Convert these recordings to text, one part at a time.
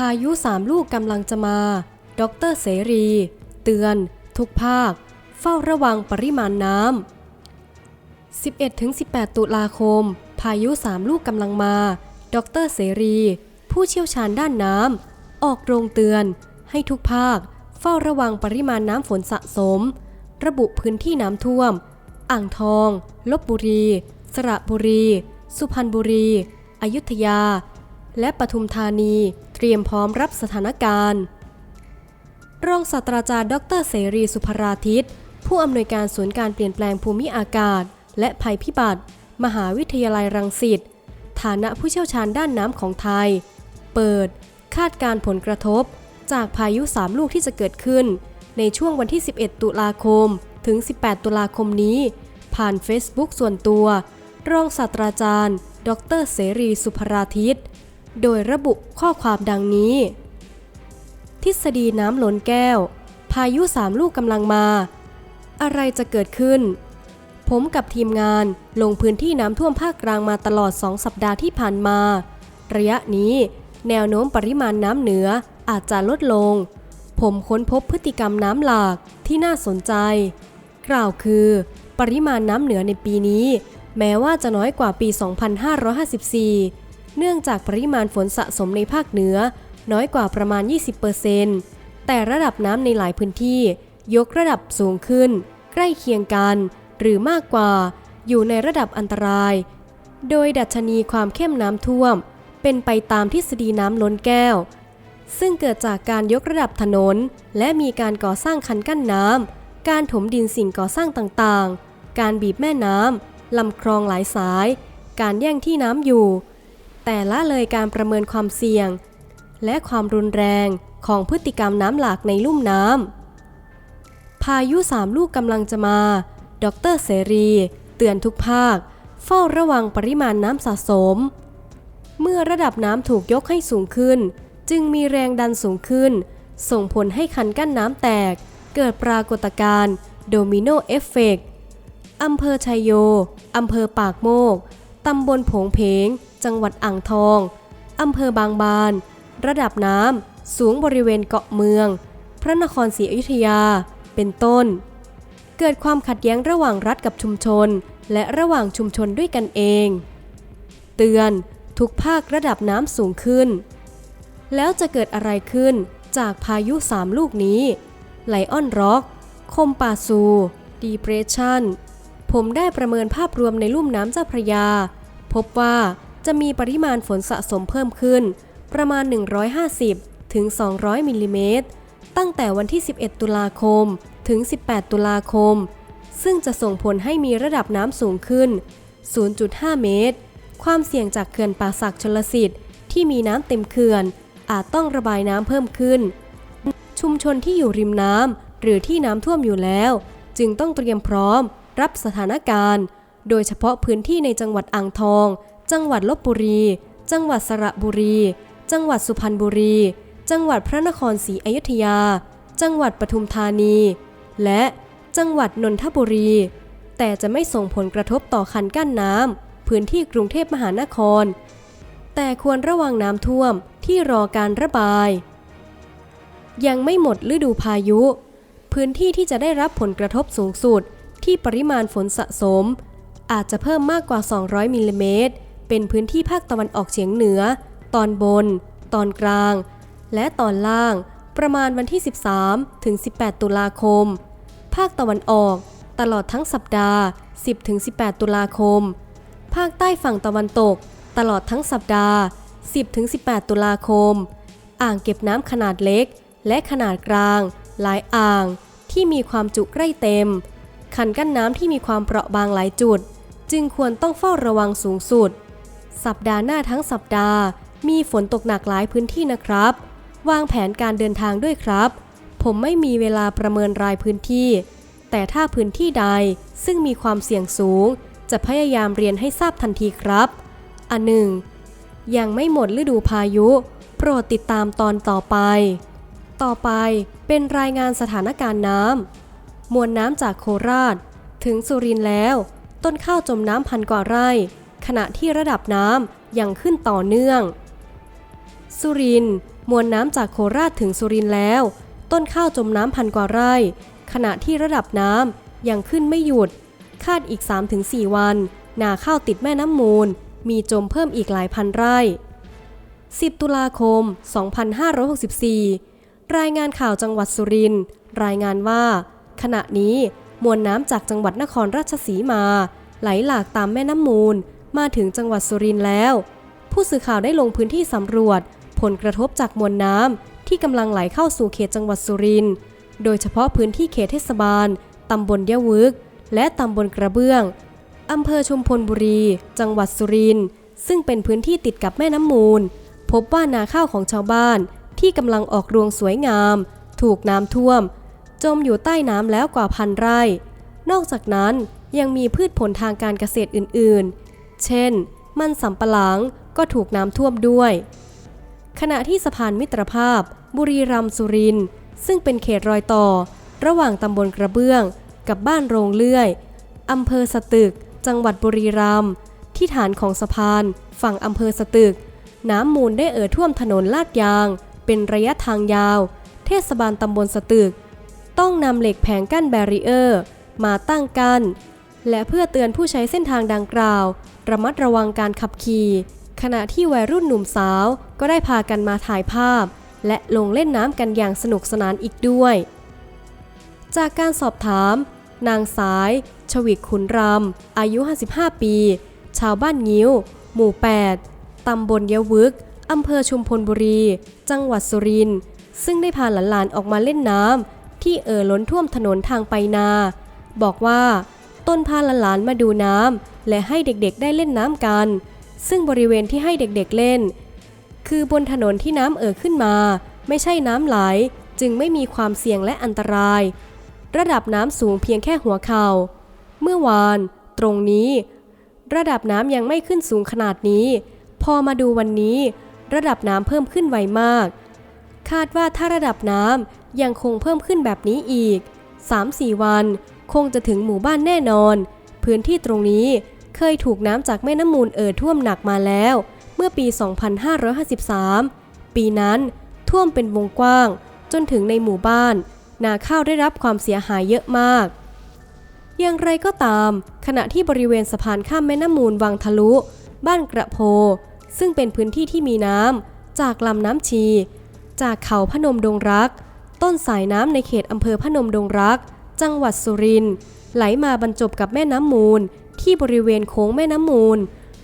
พายุสามลูกกำลังจะมา ดรเสรี เตือน ทุกภาค เฝ้าระวังปริมาณน้ำ 11-18 ตุลาคม พายุสามลูกกำลังมา ดรเสรี ผู้เชี่ยวชาญด้านน้ำ ออกโรงเตือน ให้ทุกภาค เฝ้าระวังปริมาณน้ำฝนสะสม ระบุพื้นที่น้ำท่วม อ่างทอง ลบบุรี สระบุรี สุพรรณบุรี อยุธยา และปทุมธานี เตรียมพร้อมรับสถานการณ์ รองศาสตราจารย์ ดรเสรีสุภราทิต ผู้อำนวยการศูนย์การเปลี่ยนแปลงภูมิอากาศ และภัยพิบัติ มหาวิทยาลัยรังสิต ฐานะผู้เชี่ยวชาญด้านน้ำของไทย เปิด คาดการผลกระทบ จากพายุ 3 ลูกที่จะเกิดขึ้น ในช่วงวันที่ 11 ตุลาคม ถึง 18 ตุลาคมนี้ ผ่าน Facebook ส่วนตัว รองศาสตราจารย์ ดรเสรีสุภราทิต โดยระบุข้อความดังนี้ ทฤษฎีน้ำล้นแก้ว พายุสามลูกกำลังมา อะไรจะเกิดขึ้น ผมกับทีมงานลงพื้นที่น้ำท่วมภาคกลางมาตลอด2สัปดาห์ที่ผ่านมา ระยะนี้แนวโน้มปริมาณน้ำเหนืออาจจะลดลง ผมค้นพบพฤติกรรมน้ำหลากที่น่าสนใจ กล่าวคือ ปริมาณน้ำเหนือในปีนี้ แม้ว่าจะน้อยกว่าปี 2554 เนื่องจากปริมาณฝนสะสมในภาคเหนือ น้อยกว่าประมาณ 20%แต่ระดับน้ำในหลายพื้นที่ ยกระดับสูงขึ้น ใกล้เคียงกัน หรือมากกว่า อยู่ในระดับอันตราย โดยดัชนีความเข้มน้ำท่วม เป็นไปตามทฤษฎีน้ำล้นแก้ว ซึ่งเกิดจากการยกระดับถนน และมีการก่อสร้างคันกั้นน้ำ การถมดินสิ่งก่อสร้างต่างๆ การบีบแม่น้ำลำคลองหลายสาย การแย่งที่น้ำอยู่ แต่ละเลยการประเมินความเสี่ยง และความรุนแรงของพฤติกรรมน้ำหลากในลุ่มน้ำพายุสามลูกกำลังจะมา ดรเสรี เตือนทุกภาค เฝ้าระวังปริมาณน้ำสะสม เมื่อระดับน้ำถูกยกให้สูงขึ้น จึงมีแรงดันสูงขึ้น ส่งผลให้คันกั้นน้ำแตก เกิดปรากฏการณ์โดมิโนเอฟเฟกต์อำเภอชัยโย อำเภอปากโมก ตำบลผงเพง จังหวัดอ่างทองอำเภอบางบาน ระดับน้ำสูงบริเวณเกาะเมือง พระนครศรีอยุธยา เป็นต้น เกิดความขัดแย้งระหว่างรัฐกับชุมชน และระหว่างชุมชนด้วยกันเอง เตือนทุกภาคระดับน้ำสูงขึ้น แล้วจะเกิดอะไรขึ้นจากพายุสามลูกนี้ ไลออนร็อก คมปาซู ดีเพรสชันผมได้ประเมินภาพรวมในลุ่มน้ำเจ้าพระยา พบว่า จะมีปริมาณฝนสะสมเพิ่มขึ้น ประมาณ 150 ถึง 200 มิลลิเมตร ตั้งแต่วันที่ 11 ตุลาคม ถึง 18 ตุลาคม ซึ่งจะส่งผลให้มีระดับน้ำสูงขึ้น 0.5 เมตร ความเสี่ยงจากเขื่อนป่าสักชลสิทธิ์ที่มีน้ำเต็มเขื่อน อาจต้องระบายน้ำเพิ่มขึ้น ชุมชนที่อยู่ริมน้ำหรือที่น้ำท่วมอยู่แล้ว จึงต้องเตรียมพร้อม รับสถานการณ์ โดยเฉพาะพื้นที่ในจังหวัดอ่างทอง จังหวัดลบบุรี จังหวัดสระบุรี จังหวัดสุพรรณบุรี จังหวัดพระนครศรีอยุธยา จังหวัดปทุมธานี และจังหวัดนนทบุรี แต่จะไม่ส่งผลกระทบต่อคันกั้นน้ำพื้นที่กรุงเทพมหานคร แต่ควรระวังน้ำท่วมที่รอการระบาย ยังไม่หมดฤดูพายุ พื้นที่ที่จะได้รับผลกระทบสูงสุดที่ปริมาณฝนสะสม อาจจะเพิ่มมากกว่า 200มิลลิเมตร เป็นพื้นที่ภาคตะวันออกเฉียงเหนือ ตอนบน ตอนกลาง และตอนล่าง ประมาณวันที่ 13 ถึง 18 ตุลาคม ภาคตะวันออก ตลอดทั้งสัปดาห์ 10 ถึง 18 ตุลาคม ภาคใต้ฝั่งตะวันตก ตลอดทั้งสัปดาห์ 10 ถึง 18 ตุลาคม อ่างเก็บน้ำขนาดเล็ก และขนาดกลาง หลายอ่าง ที่มีความจุใกล้เต็ม คันกั้นน้ำที่มีความเปราะบางหลายจุด จึงควรต้องเฝ้าระวังสูงสุด สัปดาห์หน้าทั้งสัปดาห์ มีฝนตกหนักหลายพื้นที่นะครับ วางแผนการเดินทางด้วยครับ ผมไม่มีเวลาประเมินรายพื้นที่ แต่ถ้าพื้นที่ใดซึ่งมีความเสี่ยงสูง จะพยายามเรียนให้ทราบทันทีครับ อันหนึ่งยังไม่หมดฤดูพายุ โปรดติดตามตอนต่อไป ต่อไปเป็นรายงานสถานการณ์น้ำมวลน้ำจากโคราช ถึงสุรินทร์แล้ว ต้นข้าวจมน้ำพันกว่าไร่ ขณะที่ระดับน้ำยังขึ้นต่อเนื่อง สุรินมวลน้ำจากโคราชถึงสุรินแล้ว ต้นข้าวจมน้ำพันกว่าไร่ ขณะที่ระดับน้ำยังขึ้นไม่หยุด คาดอีก 3-4 วัน นาข้าวติดแม่น้ำมูล มีจมเพิ่มอีกหลายพันไร่ 10 ตุลาคม 2564 รายงานข่าวจังหวัดสุรินทร์รายงานว่า ขณะนี้มวลน้ำจากจังหวัดนครราชสีมา ไหลหลากตามแม่น้ำมูล มาถึงจังหวัดสุรินทร์แล้ว ผู้สื่อข่าวได้ลงพื้นที่สำรวจ ผลกระทบจากมวลน้ำที่กำลังไหลเข้าสู่เขตจังหวัดสุรินทร์ โดยเฉพาะพื้นที่เขตเทศบาลตำบลยะวึก และตำบลกระเบื้องอำเภอชุมพลบุรี จังหวัดสุรินทร์ ซึ่งเป็นพื้นที่ติดกับแม่น้ำมูล พบว่านาข้าวของชาวบ้านที่กำลังออกรวงสวยงาม ถูกน้ำท่วม จมอยู่ใต้น้ำแล้วกว่าพันไร่ นอกจากนั้นยังมีพืชผลทางการเกษตรอื่น ๆ เช่น มันสำปะหลังก็ถูกน้ำท่วมด้วย ขณะที่สะพานมิตรภาพ บุรีรัมย์สุรินทร์ซึ่งเป็นเขตรอยต่อ ระหว่างตำบลกระเบื้อง กับบ้านโรงเลื่อยอำเภอสตึก จังหวัดบุรีรัมย์ที่ฐานของสะพาน ฝั่งอำเภอสตึก น้ำมูลได้เอ่อท่วมถนนลาดยาง เป็นระยะทางยาว เทศบาลตำบลสตึก ต้องนำเหล็กแผงกั้นแบรีเออร์ มาตั้งกั้นและเพื่อเตือนผู้ใช้เส้นทางดังกล่าว ระมัดระวังการขับขี่ ขณะที่วัยรุ่นหนุ่มสาว ก็ได้พากันมาถ่ายภาพ และลงเล่นน้ำกันอย่างสนุกสนานอีกด้วย จากการสอบถาม นางสาย ชวิกขุนรำอายุ 55 ปี ชาวบ้านงิ้ว หมู่ 8 ตำบลยะวึกอำเภอชุมพลบุรี จังหวัดสุรินทร์ซึ่งได้พาหลานๆออกมาเล่นน้ำที่เอ่อล้นท่วมถนนทางไปนา บอกว่า ต้นพาหลานมาดูน้ำและให้เด็กๆได้เล่นน้ำกัน ซึ่งบริเวณที่ให้เด็กๆเล่น คือบนถนนที่น้ำเอ่อขึ้นมา ไม่ใช่น้ำไหลจึงไม่มีความเสี่ยงและอันตราย ระดับน้ำสูงเพียงแค่หัวเข่า เมื่อวาน ตรงนี้ ระดับน้ำยังไม่ขึ้นสูงขนาดนี้ พอมาดูวันนี้ ระดับน้ำเพิ่มขึ้นไวมาก คาดว่าถ้าระดับน้ำยังคงเพิ่มขึ้นแบบนี้อีก 3-4 วัน คงจะถึงหมู่บ้านแน่นอน พื้นที่ตรงนี้เคยถูกน้ำจากแม่น้ำมูลเอ่อท่วมหนักมาแล้ว เมื่อปี 2553 ปีนั้นท่วมเป็นวงกว้าง จนถึงในหมู่บ้าน นาข้าวได้รับความเสียหายเยอะมาก อย่างไรก็ตาม ขณะที่บริเวณสะพานข้ามแม่น้ำมูลวังทะลุ บ้านกระโพ ซึ่งเป็นพื้นที่ที่มีน้ำจากลำน้ำชี จากเขาพนมดงรัก ต้นสายน้ำในเขตอำเภอพนมดงรัก จังหวัดสุรินทร์ไหลมาบรรจบกับแม่น้ำมูล ที่บริเวณโค้งแม่น้ำมูล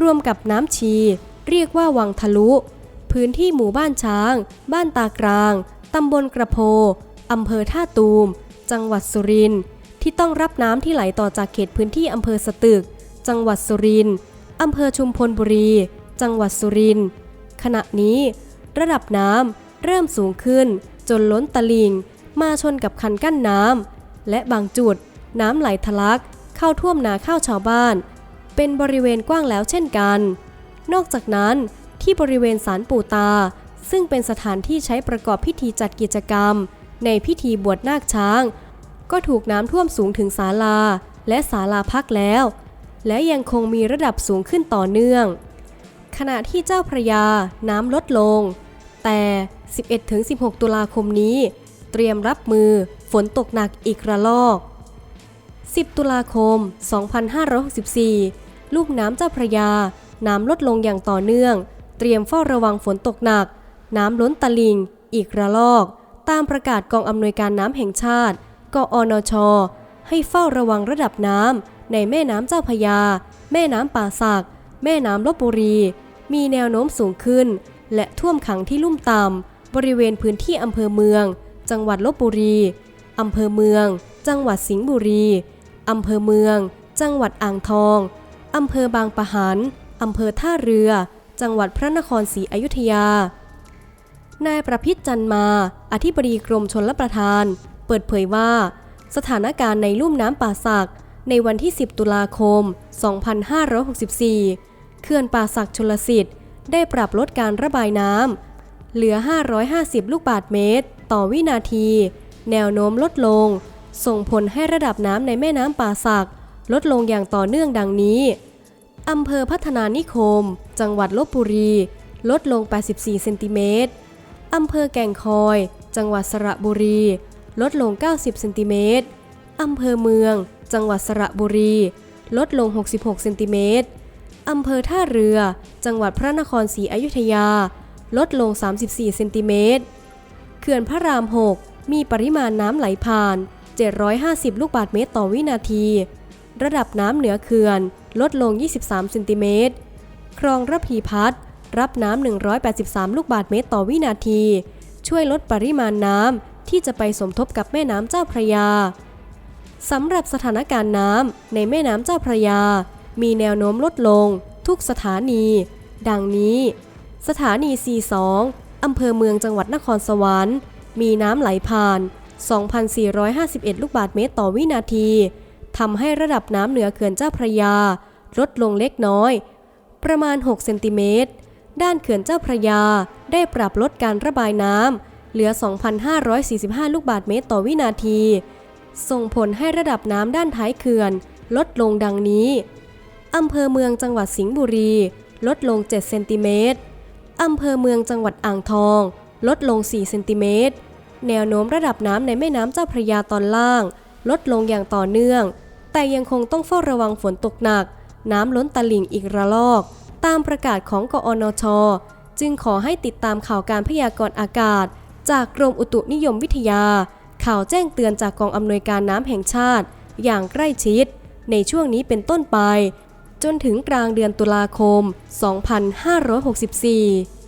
รวมกับน้ำชี เรียกว่าวังทะลุ พื้นที่หมู่บ้านช้าง บ้านตากลางตำบลกระโพอำเภอท่าตูม จังหวัดสุรินทร์ที่ต้องรับน้ำที่ไหลต่อจากเขตพื้นที่อำเภอสตึก จังหวัดสุรินทร์อำเภอชุมพลบุรี จังหวัดสุรินทร์ขณะนี้ ระดับน้ำเริ่มสูงขึ้น จนล้นตลิ่ง มาชนกับคันกั้นน้ำ และบางจุด น้ำไหลทะลักเข้าท่วมนาข้าวชาวบ้าน เป็นบริเวณกว้างแล้วเช่นกัน นอกจากนั้นที่บริเวณศาลปู่ตา ซึ่งเป็นสถานที่ใช้ประกอบพิธีจัดกิจกรรม ในพิธีบวชนาคช้าง ก็ถูกน้ำท่วมสูงถึงศาลา และศาลาพักแล้ว และยังคงมีระดับสูงขึ้นต่อเนื่อง ขณะที่เจ้าพระยาน้ำลดลง แต่ 11-16 ตุลาคมนี้ เตรียมรับมือ นตกหนักอีกระลอก 10 ตุลาคม 2564 ลูกน้ำเจ้าพระยา น้ำลดลงอย่างต่อเนื่อง เตรียมเฝ้าระวังฝนตกหนัก น้ำล้นตลิ่ง อีกระลอก ตามประกาศกองอำนวยการน้ำแห่งชาติ กอนช ให้เฝ้าระวังระดับน้ำในแม่น้ำเจ้าพระยา แม่น้ำป่าสัก แม่น้ำลบบุรี มีแนวโน้มสูงขึ้น และท่วมขังที่ลุ่มต่ำบริเวณพื้นที่อำเภอเมือง จังหวัดลบบุรี อำเภอเมือง จังหวัดสิงห์บุรี อำเภอเมือง จังหวัดอ่างทอง อำเภอบางปะหัน อำเภอท่าเรือ จังหวัดพระนครศรีอยุธยา นายประพิษจันมา อธิบดีกรมชลประทาน เปิดเผยว่า สถานการณ์ในลุ่มน้ำป่าสัก ในวันที่ 10 ตุลาคม 2564 เขื่อนป่าสักชลสิทธิ์ ได้ปรับลดการระบายน้ำเหลือ 550 ลูกบาศก์เมตร ต่อวินาที แนวโน้มลดลง ส่งผลให้ระดับน้ำในแม่น้ำป่าสัก ลดลงอย่างต่อเนื่องดังนี้อำเภอพัฒนานิคม จังหวัดลบบุรี ลดลง 84 เซนติเมตรอำเภอแก่งคอย จังหวัดสระบุรี ลดลง 90 เซนติเมตรอำเภอเมือง จังหวัดสระบุรี ลดลง 66 เซนติเมตรอำเภอท่าเรือ จังหวัดพระนครศรีอยุธยา ลดลง 34 เซนติเมตร เขื่อนพระราม 6 มีปริมาณน้ำไหลผ่าน 750 ลูกบาศก์เมตรต่อวินาที ระดับน้ำเหนือเขื่อน ลดลง 23เซนติเมตร คลองระพีพัฒน์รับน้ำ 183 ลูกบาศก์เมตรต่อวินาที ช่วยลดปริมาณน้ำที่จะไปสมทบกับแม่น้ำเจ้าพระยาสำหรับสถานการณ์น้ำในแม่น้ำเจ้าพระยา มีแนวโน้มลดลง ทุกสถานี ดังนี้ สถานี C2 อำเภอเมืองจังหวัดนครสวรรค์ มีน้ำไหลผ่าน 2,451 ลูกบาศก์เมตรต่อวินาทีทำให้ระดับน้ำเหนือเขื่อนเจ้าพระยา ลดลงเล็กน้อย ประมาณ 6 เซนติเมตร ด้านเขื่อนเจ้าพระยาได้ปรับลดการระบายน้ำเหลือ 2,545 ลูกบาศก์เมตรต่อวินาที ส่งผลให้ระดับน้ำด้านท้ายเขื่อน ลดลงดังนี้อำเภอเมืองจังหวัดสิงห์บุรี ลดลง 7 เซนติเมตรอำเภอเมืองจังหวัดอ่างทอง ลดลง 4 เซนติเมตร แนวโน้มระดับน้ำในแม่น้ำเจ้าพระยาตอนล่าง ลดลงอย่างต่อเนื่อง แต่ยังคงต้องเฝ้าระวังฝนตกหนัก น้ำล้นตลิ่งอีกระลอก ตามประกาศของกอนช จึงขอให้ติดตามข่าวการพยากรณ์อากาศ จากกรมอุตุนิยมวิทยา ข่าวแจ้งเตือนจากกองอำนวยการน้ำแห่งชาติ อย่างใกล้ชิด ในช่วงนี้เป็นต้นไป จนถึงกลางเดือนตุลาคม 2564